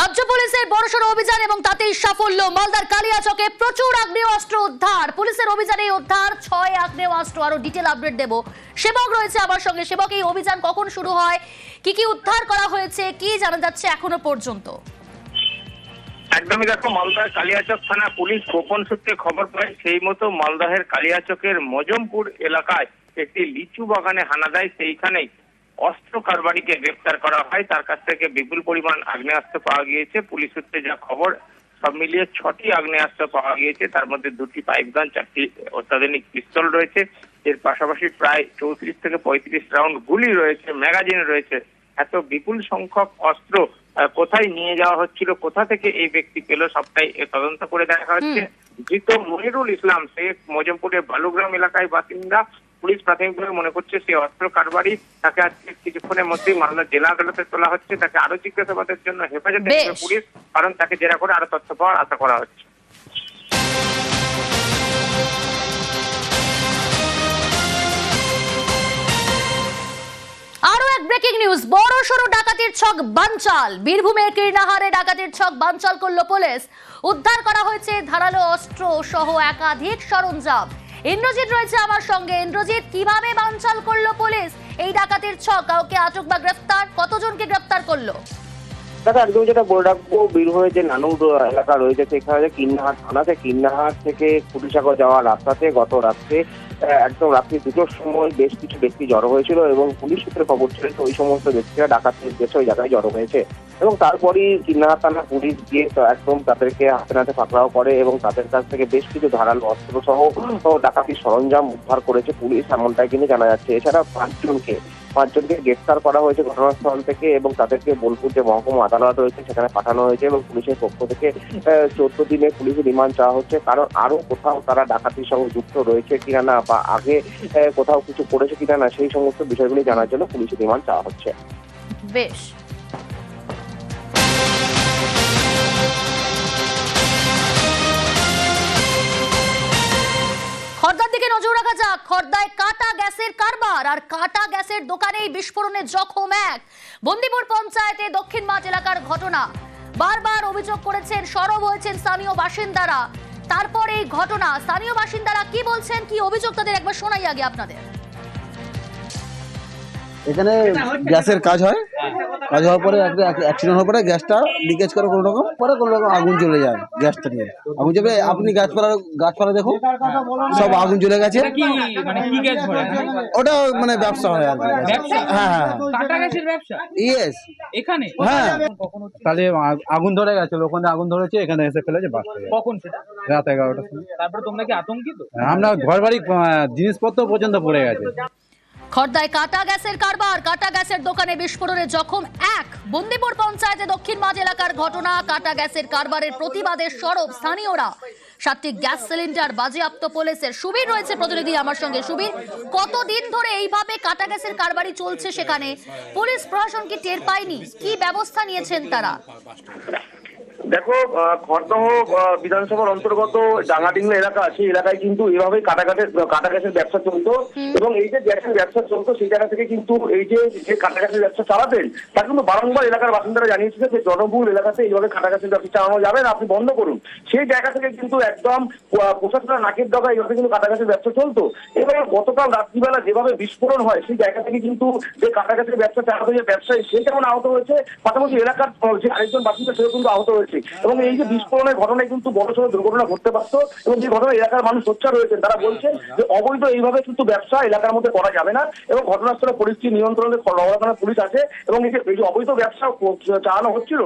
রাজ্য পুলিশের বড়সড় অভিযান এবং তাতেই সাফল্য। মালদার কালিয়াচকে প্রচুর আগ্নেয়াস্ত্র উদ্ধার। পুলিশের অভিযানে উদ্ধার। ছয় আগ্নেয়াস্ত্র আরও ডিটেল আপডেট দেব। সেবক রয়েছে আমার সঙ্গে। সেবক, এই অভিযান কখন শুরু হয়? কি কি উদ্ধার করা হয়েছে? কি জানা যাচ্ছে এখনও পর্যন্ত? একদমই দেখো, মালদার কালিয়াচক থানা পুলিশ গোপন সূত্রে খবর পায়, সেই মতো মালদাহের কালিয়াচকের মজমপুর এলাকায় একটি লিচু বাগানে হানা দেয়, সেইখানেই অস্ত্র কারবারিকে গ্রেপ্তার করা হয় তার কাছ থেকে বিপুল পরিমাণ আগ্নেয়াস্ত্র পাওয়া গিয়েছে। পুলিশ সূত্রে যা খবর সব মিলিয়ে ছটি আগ্নেয়াস্ত্র পাওয়া গিয়েছে। তার মধ্যে দুটি পাইপ গান চারটি অত্যাধুনিক পিস্তল রয়েছে। এর পাশাপাশি প্রায় চৌত্রিশ থেকে পঁয়ত্রিশ রাউন্ড গুলি রয়েছে ম্যাগাজিন রয়েছে। এত বিপুল সংখ্যক অস্ত্র কোথায় নিয়ে যাওয়া হচ্ছিল কোথা থেকে এই ব্যক্তি পেল সবটাই তদন্ত করে দেখা হচ্ছে। ধৃত মনিরুল ইসলাম শেখ মজমপুরের বালুগ্রাম এলাকায় বাসিন্দা। পুলিশ প্রাথমিকভাবে মনে করছে সেই অস্ত্র কারবারি তাকে আজকে কিছুক্ষণের মধ্যেই মালদা জেলা আদালতে তোলা হচ্ছে। তাকে আরও জিজ্ঞাসাবাদের জন্য হেফাজতে। পুলিশ কারণ তাকে জেরা করে আরও তথ্য পাওয়ার আশা করা হচ্ছে। আরও এক ব্রেকিং নিউজ বড় সড়ো ডাকাতির ছক বানচাল। বীরভূমের কীর্ণাহারে ডাকাতির ছক বানচাল করল পুলিশ। উদ্ধার করা হয়েছে ধারালো অস্ত্র সহ একাধিক সরঞ্জাম। ইন্দ্রজিৎ রয়েছে আমার সঙ্গে। ইন্দ্রজিৎ, কীভাবে বানচাল করল পুলিশ? এই ডাকাতির ছক কাউকে আটক বা গ্রেফতার? কতজনকে গ্রেফতার করল? দাদা, একদম যেটা বলে রাখব বীরভূমের যে নানুর এলাকা রয়েছে, সেখানে কিন্নাহাট থানাতে কিন্নাহাট থেকে কুটিসাগর যাওয়ার রাস্তাতে গত রাত্রে একদম রাত্রি দুটোর সময় বেশ কিছু ব্যক্তি জড়ো হয়েছিল এবং পুলিশ সূত্রে খবর ছিল ওই সমস্ত ব্যক্তিরা ডাকাতের উদ্দেশ্যে ওই জায়গায় জড়ো হয়েছে। এবং তারপরই থানা পুলিশ গিয়ে একদম তাদেরকে হাতে নাতে পাকড়াও করে এবং তাদের কাছ থেকে বেশ কিছু ধারালো অস্ত্র সহ ডাকাতির সরঞ্জাম উদ্ধার করেছে পুলিশ, এমনটাই কিন্তু জানা যাচ্ছে। এছাড়া পাঁচজনকে পাঁচজনকে গ্রেফতার করা হয়েছে ঘটনাস্থল থেকে এবং তাদেরকে বোলপুর যে মহকুমা আদালত রয়েছে সেখানে পাঠানো হয়েছে এবং পুলিশের পক্ষ থেকে চোদ্দ দিনে পুলিশের রিমান্ড চাওয়া হচ্ছে। কারণ আরও কোথাও তারা ডাকাতির সঙ্গে যুক্ত রয়েছে কিনা না বা আগে কোথাও কিছু করেছে কিনা না, সেই সমস্ত বিষয়গুলি জানার জন্য পুলিশের রিমান্ড চাওয়া হচ্ছে। বেশ। নজর রাখা যাক। খর্দায় কাটা গ্যাসের কারবার আর কাটা গ্যাসের দোকানেই বিস্ফোরণে জখম এক। বন্দিপুর পঞ্চায়েতে দক্ষিণ মাঠ এলাকার ঘটনা। বারবার অভিযোগ করেছেন, সরব হয়েছেন স্থানীয় বাসিন্দারা। তারপর এই ঘটনা। স্থানীয় বাসিন্দারা কি বলছেন, কি অভিযোগ তাদের? একবার শোনাই আগে আপনাদের। এখানে গ্যাসের কাজ হয়। কাজ হওয়ার পরে একটা অ্যাক্সিডেন্ট হওয়ার পরে গ্যাসটা লিকেজ করে কোনো রকম পরে কোনো রকম আগুন জ্বলে যায় গ্যাসটা নিয়ে। আগুন জ্বলে আপনি গাছপালা গাছপালা দেখুন সব আগুন জ্বলে গেছে। মানে কি গ্যাস ভরে এখানে? ওটা মানে ব্যবসা হয় আর কি। হ্যাঁ হ্যাঁ কাটা গ্যাসের ব্যবসা? ইয়েস এখানে? হ্যাঁ। তাহলে আগুন ধরে গেছিল ওখানে আগুন ধরেছে এখানে এসে ফেলেছে বাস কখন সেটা? রাত এগারোটার সময়। তারপরে তোমরা কি আতঙ্কিত? আমরা ঘর বাড়ি জিনিসপত্র পর্যন্ত পড়ে গেছে। খর্দায় কাটা গ্যাসের কারবার, কাটা গ্যাসের দোকানে বিস্ফোরণে জখম এক। বন্দিপুর পঞ্চায়েতে দক্ষিণ মাঝ এলাকার ঘটনা, কাটা গ্যাসের কারবারের প্রতিবাদে সরব স্থানীয়রা। সাতটি গ্যাস সিলিন্ডার, বাজেয়াপ্ত পুলিশের সুবীর রয়েছে প্রতিনিধি আমার সঙ্গে। সুবীর, কতদিন ধরে এইভাবে কাটা গ্যাসের কারবারি চলছে সেখানে? পুলিশ প্রশাসন কি টের পায়নি। কি ব্যবস্থা নিয়েছেন তারা? দেখো আহ, খড়দহ বিধানসভার অন্তর্গত ডাঙ্গাডিংলা এলাকা সেই এলাকায় কিন্তু এভাবেই কাটাকাটের কাটা গ্যাসের ব্যবসা চলতো। এবং এই যে গ্যাসের ব্যবসা চলতো সেই জায়গা থেকে কিন্তু এই যে যে কাটা গ্যাসের ব্যবসা চালাতেন তা কিন্তু বারংবার এলাকার বাসিন্দারা জানিয়েছিল যে জনবহুল এলাকাতে এইভাবে কাটা গ্যাসের ব্যবসা চালানো যাবে না আপনি বন্ধ করুন। সেই জায়গা থেকে কিন্তু একদম প্রশাসনের নাকের ডগা এইভাবে কিন্তু কাটা গ্যাসের ব্যবসা চলতো। এবার গতকাল রাত্রিবেলা যেভাবে বিস্ফোরণ হয় সেই জায়গা থেকে কিন্তু যে কাটা গ্যাসের ব্যবসা চালাতো যে ব্যবসায়ী সে যেমন আহত হয়েছে পাশাপাশি এলাকার যে আরেকজন বাসিন্দা সেও কিন্তু আহত হয়েছে। এবং এই যে বিস্ফোরণের ঘটনায় কিন্তু বড় সড়ো দুর্ঘটনা ঘটতে পারতো এবং যে ঘটনা এলাকার মানুষ সোচ্চার রয়েছেন তারা বলছেন যে অবৈধ এইভাবে কিন্তু ব্যবসা এলাকার মধ্যে করা যাবে না এবং ঘটনাস্থলে পরিস্থিতি নিয়ন্ত্রণে থানার পুলিশ আছে এবং এই যে এই যে অবৈধ ব্যবসা চালানো হচ্ছিল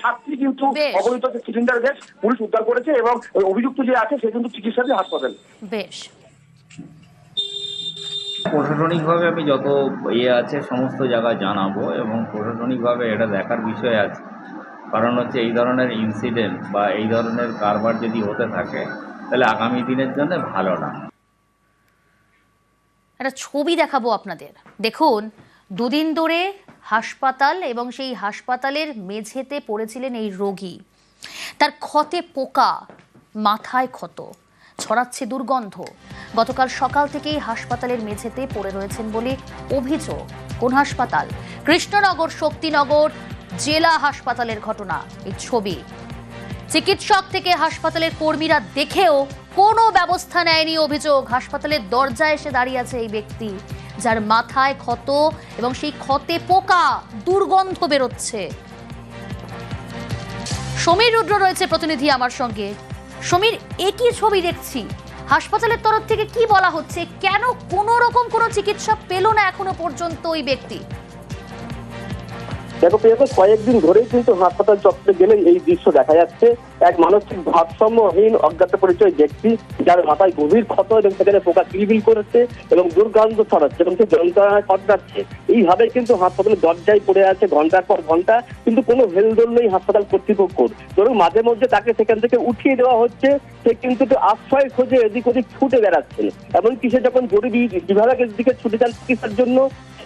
সাতটি কিন্তু। অবৈধ যে সিলিন্ডার গ্যাস পুলিশ উদ্ধার করেছে এবং অভিযুক্ত যে আছে সে কিন্তু চিকিৎসাধীন হাসপাতালে। বেশ। প্রশাসনিকভাবে আমি যত ইয়ে আছে সমস্ত জায়গায় জানাব এবং প্রশাসনিকভাবে এটা দেখার বিষয় আছে। কারণ হচ্ছে এই ধরনের ইনসিডেন্ট বা এই ধরনের কারবার যদি হতে থাকে, তাহলে আগামী দিনের জন্য ভালো না। একটা ছবি দেখাবো আপনাদের। দেখুন, দুদিন ধরে হাসপাতাল এবং সেই হাসপাতালের মেঝেতে পড়েছিলেন এই রোগী। তার ক্ষতে পোকা, মাথায় ক্ষত, ছড়াচ্ছে দুর্গন্ধ। গতকাল সকাল থেকেই হাসপাতালের মেঝেতে পড়ে রয়েছেন বলে অভিযোগ। কোন হাসপাতাল? কৃষ্ণনগর, শক্তিনগর জেলা হাসপাতালের ঘটনা, এই ছবি। চিকিৎসক থেকে হাসপাতালের কর্মীরা দেখেও কোনো ব্যবস্থা নেয়নি অভিযোগ। হাসপাতালের দরজায় এসে দাঁড়িয়ে আছে এই ব্যক্তি, যার মাথায় ক্ষত এবং সেই ক্ষতে পোকা দুর্গন্ধ বেরোচ্ছে। সমীর রুদ্র রয়েছে প্রতিনিধি আমার সঙ্গে। সমীর একই ছবি দেখছি? হাসপাতালের তরফ থেকে কি বলা হচ্ছে? কেন কোনো রকম কোনো চিকিৎসা পেল না এখনও পর্যন্ত ওই ব্যক্তি? দেখো প্রিয়াঙ্কা কয়েকদিন ধরেই কিন্তু হাসপাতাল চত্বরে গেলে এই দৃশ্য দেখা যাচ্ছে। এক মানসিক ভারসাম্যহীন অজ্ঞাত পরিচয় ব্যক্তি যার মাথায় গভীর ক্ষত এবং সেখানে পোকা কিলবিল করেছে এবং দুর্গন্ধ ছড়াচ্ছে এবং সে যন্ত্রণায় কটকাচ্ছে। এইভাবে কিন্তু হাসপাতালের দরজায় পড়ে আছে ঘণ্টার পর ঘণ্টা, কিন্তু কোনো হেলদোল নেই হাসপাতাল কর্তৃপক্ষ ধরুন মাঝে মধ্যে তাকে সেখান থেকে উঠিয়ে দেওয়া হচ্ছে, সে কিন্তু আশ্রয় খোঁজে এদিক ওদিক ছুটে বেড়াচ্ছেন। এমনকি সে যখন জরুরি বিভাগের দিকে ছুটে যান চিকিৎসার জন্য?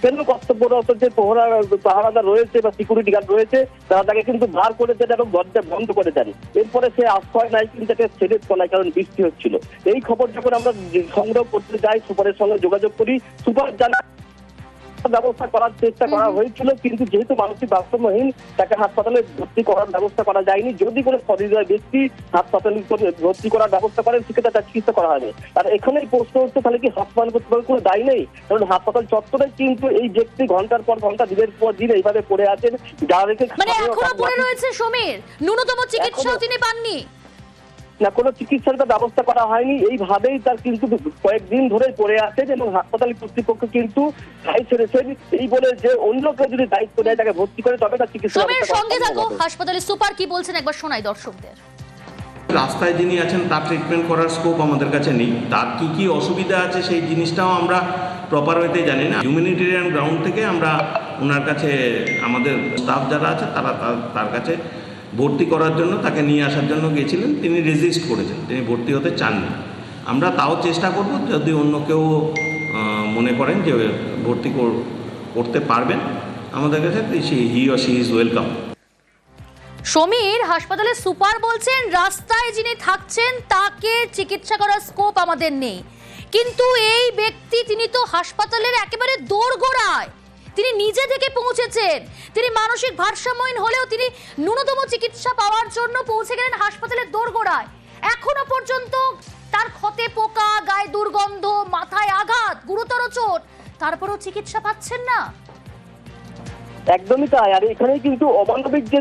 সেখানেও কর্তব্যরত যে প্রহরা পাহারাদার রয়েছে বা সিকিউরিটি গার্ড রয়েছে, তারা তাকে কিন্তু বার করে দেন এবং দরজা বন্ধ করে দেন। এরপরে সে আশ্রয় নাই কিন্তু তাকে ছেড়ে ফলায় কারণ বৃষ্টি হচ্ছিল। এই খবর যখন আমরা সংগ্রহ করতে যাই, সুপারের সঙ্গে যোগাযোগ করি, সুপার জানা ব্যবস্থা করার চেষ্টা করা হয়েছিল কিন্তু যেহেতু মানসিক বাস্তবহীন তাকে হাসপাতালে ভর্তি করার ব্যবস্থা করা যায়নি। যদি কোনো সহৃদয় ব্যক্তি হাসপাতালে ভর্তি করার ব্যবস্থা করেন সেক্ষেত্রে তার চিকিৎসা করা হবে আর এখানেই প্রশ্ন হচ্ছে তাহলে কি হাসপাতাল কর্তৃপক্ষ কোনো দায়ী নেই? কারণ হাসপাতাল চত্বরে কিন্তু এই ব্যক্তি ঘণ্টার পর ঘণ্টা দিনের পর দিন এইভাবে পড়ে আছেন। যা রেখে মানে এখনও পড়ে রয়েছে সমীর। ন্যূনতম চিকিৎসাও তিনি পাননি। না কোনো চিকিৎসার ব্যবস্থা করা হয়নি। এইভাবেই তার কিন্তু কয়েকদিন ধরে পড়ে আছে এবং হাসপাতাল কর্তৃপক্ষ কিন্তু দায় ছেড়েছেন এই বলে যে অন্য কেউ যদি দায়িত্ব নেয় তাকে ভর্তি করে তবে তার চিকিৎসা সঙ্গে থাকো। সুপার কি বলছেন একবার শোনাই দর্শকদের। রাস্তায় যিনি আছেন তার ট্রিটমেন্ট করার স্কোপ আমাদের কাছে নেই। তার কি কি অসুবিধা আছে সেই জিনিসটাও আমরা প্রপার ওয়েতে জানি না। হিউম্যানিটেরিয়ান গ্রাউন্ড থেকে আমরা ওনার কাছে আমাদের স্টাফ যারা আছে তার- তার কাছে ভর্তি করার জন্য, তাকে নিয়ে আসার জন্য গিয়েছিলেন। তিনি রেজিস্ট করেছেন। তিনি ভর্তি হতে চাননি। আমরা তাও চেষ্টা করব যদি অন্য কেউ মনে করেন যে ভর্তি করতে পারবেন। আমাদের কাছে হি ও শি ইজ ওয়েলকাম সমীর হাসপাতালের সুপার বলছেন, রাস্তায় যিনি থাকছেন, তাকে চিকিৎসা করার স্কোপ আমাদের নেই। কিন্তু এই ব্যক্তি, তিনি তো হাসপাতালের একেবারে দোরগোড়ায়। তিনি নিজে থেকে পৌঁছেছেন। তিনি মানসিক ভারসাম্যহীন হলেও তিনি ন্যূনতম চিকিৎসা পাওয়ার জন্য পৌঁছে গেলেন হাসপাতালের দোরগোড়ায়। এখনও পর্যন্ত তার ক্ষতে পোকা, গায়ে দুর্গন্ধ, মাথায় আঘাত, গুরুতর চোট, তারপরও চিকিৎসা পাচ্ছেন না। একদমই তাই। আর এখানে কিন্তু অমানবিক যে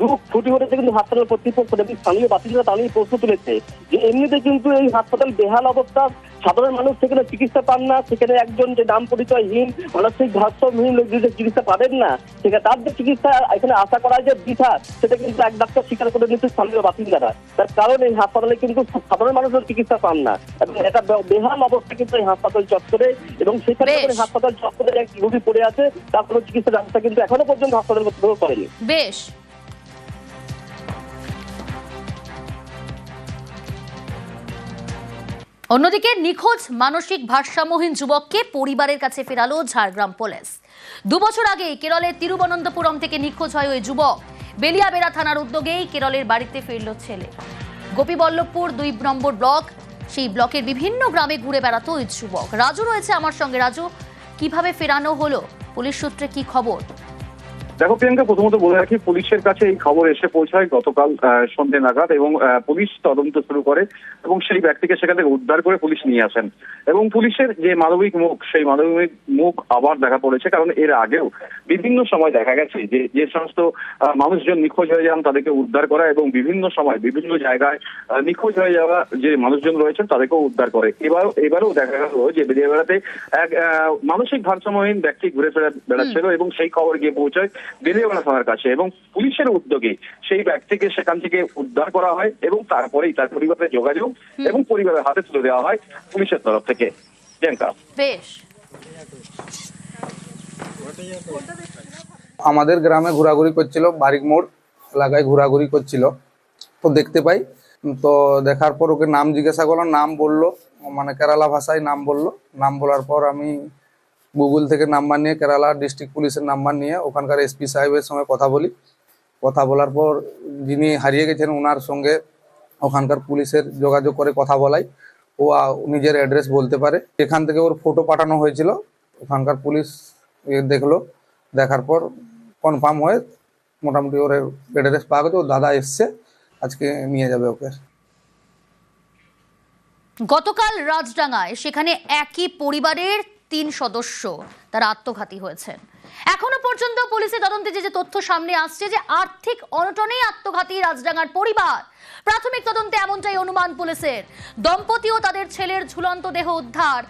রূপ ফুটে উঠেছে কিন্তু হাসপাতাল কর্তৃপক্ষ এবং স্থানীয় বাসিন্দারা তা নিয়ে প্রশ্ন তুলেছে যে এমনিতে কিন্তু এই হাসপাতাল বেহাল অবস্থা সাধারণ মানুষ সেখানে চিকিৎসা পান না সেখানে একজন যে নাম পরিচয়হীন মানসিক ভারসাম্যহীন লোক যদি চিকিৎসা পাবেন না সেখানে তার যে চিকিৎসা এখানে আশা করা যে বৃথা সেটা কিন্তু এক ডাক্তার স্বীকার করে নিচ্ছে স্থানীয় বাসিন্দারা। তার কারণ এই হাসপাতালে কিন্তু সাধারণ মানুষের চিকিৎসা পান না। এবং এটা বেহাল অবস্থা কিন্তু এই হাসপাতাল চত্বরে এবং সেখানে হাসপাতাল চত্বরে এক রোগী পড়ে আছে তার কোনো চিকিৎসা ব্যবস্থা কিন্তু এখনও পর্যন্ত হাসপাতাল করেনি। বেশ। অন্যদিকে নিখোঁজ মানসিক ভারসাম্যহীন যুবককে পরিবারের কাছে ফেরালো ঝাড়গ্রাম পুলিশ। দু বছর আগে কেরলের তিরুবনন্তপুরম থেকে নিখোঁজ হয় ওই যুবক। বেলিয়াবেড়া থানার উদ্যোগেই কেরলের বাড়িতে ফিরল ছেলে। গোপীবল্লভপুর দুই নম্বর ব্লক, সেই ব্লকের বিভিন্ন গ্রামে ঘুরে বেড়াতো ওই যুবক। রাজু রয়েছে আমার সঙ্গে। রাজু, কীভাবে ফেরানো হলো? পুলিশ সূত্রে কি খবর? দেখো প্রিয়াঙ্কা প্রথমত বলে রাখি পুলিশের কাছে এই খবর এসে পৌঁছায় গতকাল আহ, সন্ধ্যে নাগাদ এবং আহ, পুলিশ তদন্ত শুরু করে এবং সেই ব্যক্তিকে সেখান থেকে উদ্ধার করে পুলিশ নিয়ে আসেন। এবং পুলিশের যে মানবিক মুখ সেই মানবিক মুখ আবার দেখা পড়েছে কারণ এর আগেও বিভিন্ন সময় দেখা গেছে যে যে সমস্ত মানুষজন নিখোঁজ হয়ে যান তাদেরকে উদ্ধার করা এবং বিভিন্ন সময় বিভিন্ন জায়গায় নিখোঁজ হয়ে যাওয়া যে মানুষজন রয়েছেন তাদেরকেও উদ্ধার করে। এবার এবারও দেখা গেল যে বেরিয়ে বেড়াতে এক আহ, মানসিক ভারসাম্যহীন ব্যক্তি ঘুরে ফেরা বেড়াচ্ছিল এবং সেই খবর গিয়ে পৌঁছায় বেরিয়েবেলা থানার কাছে এবং পুলিশের উদ্যোগে সেই ব্যক্তিকে সেখান থেকে উদ্ধার করা হয় এবং তারপরেই তার পরিবারের যোগাযোগ এবং পরিবারের হাতে তুলে দেওয়া হয় পুলিশের তরফ থেকে। প্রিয়াঙ্কা। বেশ। আমাদের গ্রামে ঘোরাঘুরি করছিল বারিক মোড় এলাকায় ঘোরাঘুরি করছিল। তো দেখতে পাই তো দেখার পর ওকে নাম জিজ্ঞাসা করলাম নাম বলল মানে কেরালা ভাষায় নাম বলল। নাম বলার পর আমি গুগল থেকে নাম্বার নিয়ে, কেরালা ডিস্ট্রিক্ট পুলিশের নাম্বার নিয়ে ওখানকার এসপি সাহেবের সঙ্গে কথা বলি। কথা বলার পর যিনি হারিয়ে গেছেন ওনার সঙ্গে ওখানকার পুলিশের যোগাযোগ করে কথা বলাই। ও নিজের অ্যাড্রেস বলতে পারে। এখান থেকে ওর ফটো পাঠানো হয়েছিল। ওখানকার পুলিশ দেখল। দেখার পর কনফার্ম হয়ে মোটামুটি ওর অ্যাড্রেস পাওয়া গেছে। ওর দাদা এসছে। আজকে নিয়ে যাবে ওকে। গতকাল রাজডাঙ্গায় সেখানে একই পরিবারের তিন সদস্য তারা আত্মঘাতী হয়েছেন। এখনও পর্যন্ত পুলিশের তদন্তে যে তথ্য সামনে আসছে যে আর্থিক অনটনেই আত্মঘাতী রাজডাঙ্গার পরিবার, প্রাথমিক তদন্তে এমনটাই অনুমান পুলিশের। দম্পতি ও তাদের ছেলের ঝুলন্ত দেহ উদ্ধার।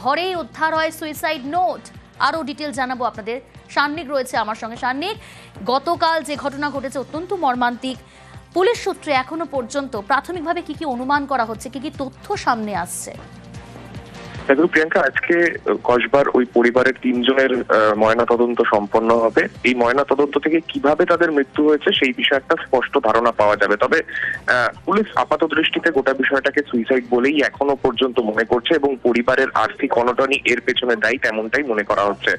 ঘরেই উদ্ধার হয় সুইসাইড নোট আরও ডিটেল জানাব আপনাদের। সান্নিক রয়েছে আমার সঙ্গে। সান্নিক, গতকাল যে ঘটনা ঘটেছে অত্যন্ত মর্মান্তিক। পুলিশ সূত্রে এখনও পর্যন্ত প্রাথমিকভাবে কি কি অনুমান করা হচ্ছে, কি কি তথ্য সামনে আসছে? দেখো প্রিয়াঙ্কা, আজকে কসবার ওই পরিবারের তিনজনের ময়না তদন্ত সম্পন্ন হবে। এই ময়না তদন্ত থেকে কীভাবে তাদের মৃত্যু হয়েছে সেই বিষয়ে একটা স্পষ্ট ধারণা পাওয়া যাবে। তবে পুলিশ আপাত দৃষ্টিতে গোটা বিষয়টাকে সুইসাইড বলেই এখনও পর্যন্ত মনে করছে এবং পরিবারের আর্থিক অনটনই এর পেছনে দায়ী তেমনটাই মনে করা হচ্ছে।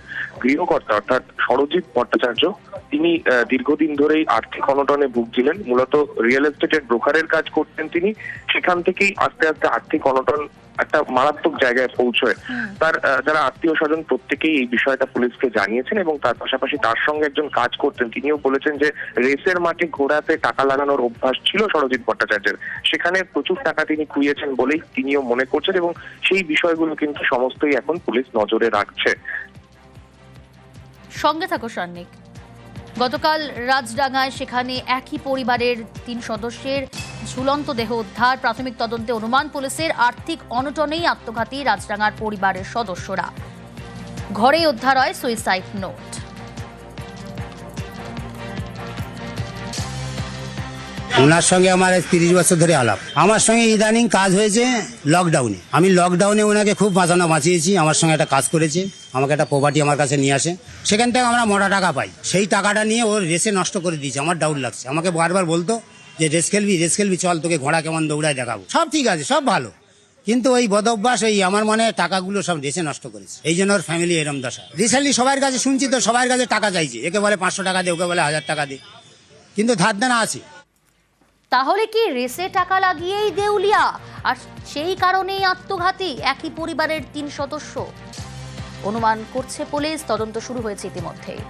গৃহকর্তা অর্থাৎ সরজিৎ ভট্টাচার্য তিনি দীর্ঘদিন ধরেই আর্থিক অনটনে ভুগছিলেন। মূলত রিয়েল এস্টেটের ব্রোকারের কাজ করতেন তিনি। সেখান থেকেই আস্তে আস্তে আর্থিক অনটন একটা মারাত্মক জায়গায় পৌঁছয়। তার যারা আত্মীয় স্বজন প্রত্যেকেই এই বিষয়টা পুলিশকে জানিয়েছেন এবং তার পাশাপাশি তার সঙ্গে একজন কাজ করতেন। তিনিও বলেছেন যে রেসের মাঠে ঘোড়াতে টাকা লাগানোর অভ্যাস ছিল সরজিৎ ভট্টাচার্যের। সেখানে প্রচুর টাকা তিনি খুইয়েছেন বলেই তিনিও মনে করছেন এবং সেই বিষয়গুলো কিন্তু সমস্তই এখন পুলিশ নজরে রাখছে। সঙ্গে থাকো সান্নিক। গতকাল রাজডাঙ্গায় সেখানে একই পরিবারের তিন সদস্যের ঝুলন্ত দেহ উদ্ধার, প্রাথমিক তদন্তে অনুমান পুলিশের আর্থিক অনটনেই আত্মঘাতী রাজডাঙ্গার পরিবারের সদস্যরা। ঘরে উদ্ধার হয় সুইসাইড নোট। ওনার সঙ্গে আমার তিরিশ বছর ধরে আলাপ। আমার সঙ্গে ইদানিং কাজ হয়েছে লকডাউনে আমি লকডাউনে ওনাকে খুব বাঁচানো বাঁচিয়েছি, আমার সঙ্গে একটা কাজ করেছে, আমাকে একটা প্রপার্টি আমার কাছে নিয়ে আসে। সেখান থেকে আমরা মোটা টাকা পাই। সেই টাকাটা নিয়ে ওর রেসে নষ্ট করে দিয়েছে, আমার ডাউট লাগছে। আমাকে বারবার বলতো যে রেস খেলবি রেস খেলবি, চল তোকে ঘোড়া কেমন দৌড়ায় দেখাবো। সব ঠিক আছে, সব ভালো। কিন্তু ওই বদভ্যাস, এই আমার মনে টাকাগুলো সব রেসে নষ্ট করেছে। এই জন্য ওর ফ্যামিলি এরম দশা। রিসেন্টলি সবার কাছে শুনছি তো, সবার কাছে টাকা চাইছে। একে বলে পাঁচশো টাকা দে, ওকে বলে হাজার টাকা দে। কিন্তু ধার দেনা আছে। তাহলে কি রেসে টাকা লাগিয়েই দেউলিয়া? আর সেই কারণেই আত্মঘাতী একই পরিবারের তিন সদস্য। অনুমান করছে পুলিশ, তদন্ত শুরু হয়েছে ইতিমধ্যেই।